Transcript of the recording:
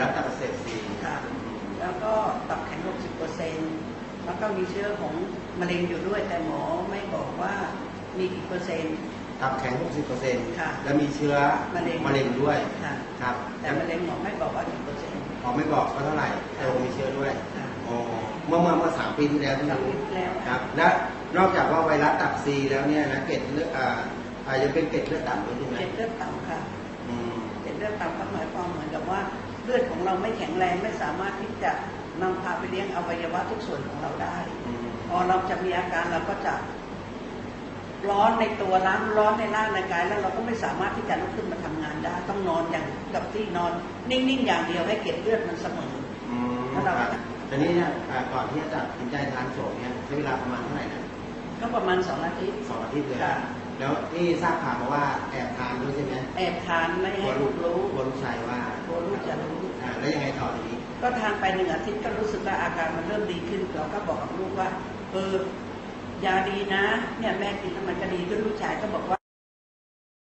รัสตับอักเสบซีค่ะแล้วก็ตับแข็ง60เปอร์เซ็นต์แล้วก็มีเชื้อของมะเร็งอยู่ด้วย แต่หมอไม่บอกว่ามีกี่เปอร์เซ็นต์ตับแข็ง 60เปอร์เซ็นต์ค่ะแล้วมีเชื้อมะเร็งมะเร็งด้วยค่ะครับแต่มะเร็งหมอไม่บอกว่ากี่เปอร์เซ็นต์พอไม่บอกก็เท่าไหร่แต่ว่ามีเชื้อด้วยค่ะอ๋อเมื่อเมื่อเมื่อสามปีที่แล้วที่สามรู้ปีที่แล้วครับ และนอกจากว่าไวรัสตับซีแล้วเนี่ยนะเกล็ดเลือดอ่าอาจจะเป็นเกล็ดเลือดต่ำด้วยใช่ไหมเจ็ดเลือดต่ำค่ะอืมเจ็ดเลือดต่ำก็หมาย เลือดของเราไม่แข็งแรงไม่สามารถที่จะนำพาไปเลี้ยงอวัยวะทุกส่วนของเราได้อืมพอเราจะมีอาการเราก็จะร้อนในตัวร้อนร้อนในร่างในกาย แล้วเราก็ไม่สามารถที่จะลุกขึ้นมาทำงานได้ ต้องนอนอย่างกับที่นอน นิ่งๆอย่างเดียวให้เกล็ดเลือดมันเสมออืมแล้วคเรารับทีนี้เนี่ยอ่าก่อนที่จะตัดสินใจทานโสมเนี่ยใช้เวลาประมาณเท่าไหร่นะก็ประมาณสองอาทิตย์สองอาทิตย์เลยค่ะแล้วที่ทราบข่าวมาว่าแอบทานด้วยใช่ไหมแอบทานไม่ให้ลูกรู้ัยว่ากลัวลูกจะรู้แล้วยังไงต่อทีนี้ก็ทานไปหนึ่งอาทิตย์ก็รู้สึกว่าอาการมันเริ่มดีขึ้นเราก็บอกกับลูกว่าเออยาดีนะ เนี่ยแม่กินแล้วมันจะดีขึ้นลูกชายก็บอกว่า